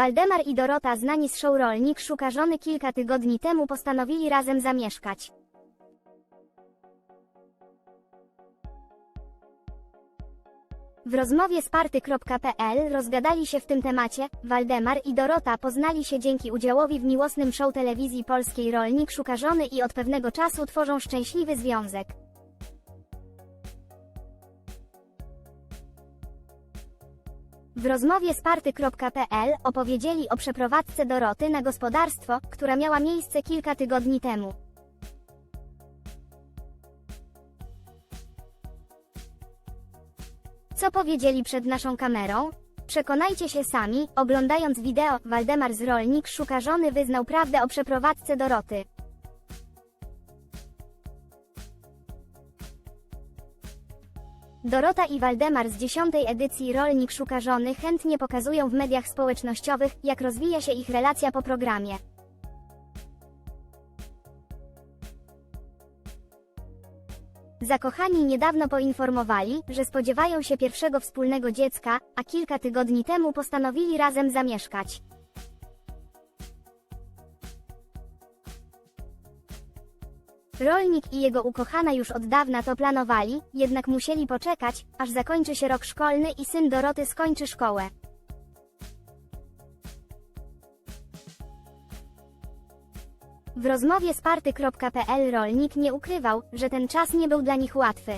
Waldemar i Dorota znani z show Rolnik szuka żony kilka tygodni temu postanowili razem zamieszkać. W rozmowie z party.pl rozgadali się w tym temacie, Waldemar i Dorota poznali się dzięki udziałowi w miłosnym show telewizji polskiej Rolnik szuka żony i od pewnego czasu tworzą szczęśliwy związek. W rozmowie z party.pl opowiedzieli o przeprowadzce Doroty na gospodarstwo, która miała miejsce kilka tygodni temu. Co powiedzieli przed naszą kamerą? Przekonajcie się sami, oglądając wideo, Waldemar z Rolnik szuka żony wyznał prawdę o przeprowadzce Doroty. Dorota i Waldemar z dziesiątej edycji Rolnik szuka żony chętnie pokazują w mediach społecznościowych, jak rozwija się ich relacja po programie. Zakochani niedawno poinformowali, że spodziewają się pierwszego wspólnego dziecka, a kilka tygodni temu postanowili razem zamieszkać. Rolnik i jego ukochana już od dawna to planowali, jednak musieli poczekać, aż zakończy się rok szkolny i syn Doroty skończy szkołę. W rozmowie z party.pl rolnik nie ukrywał, że ten czas nie był dla nich łatwy.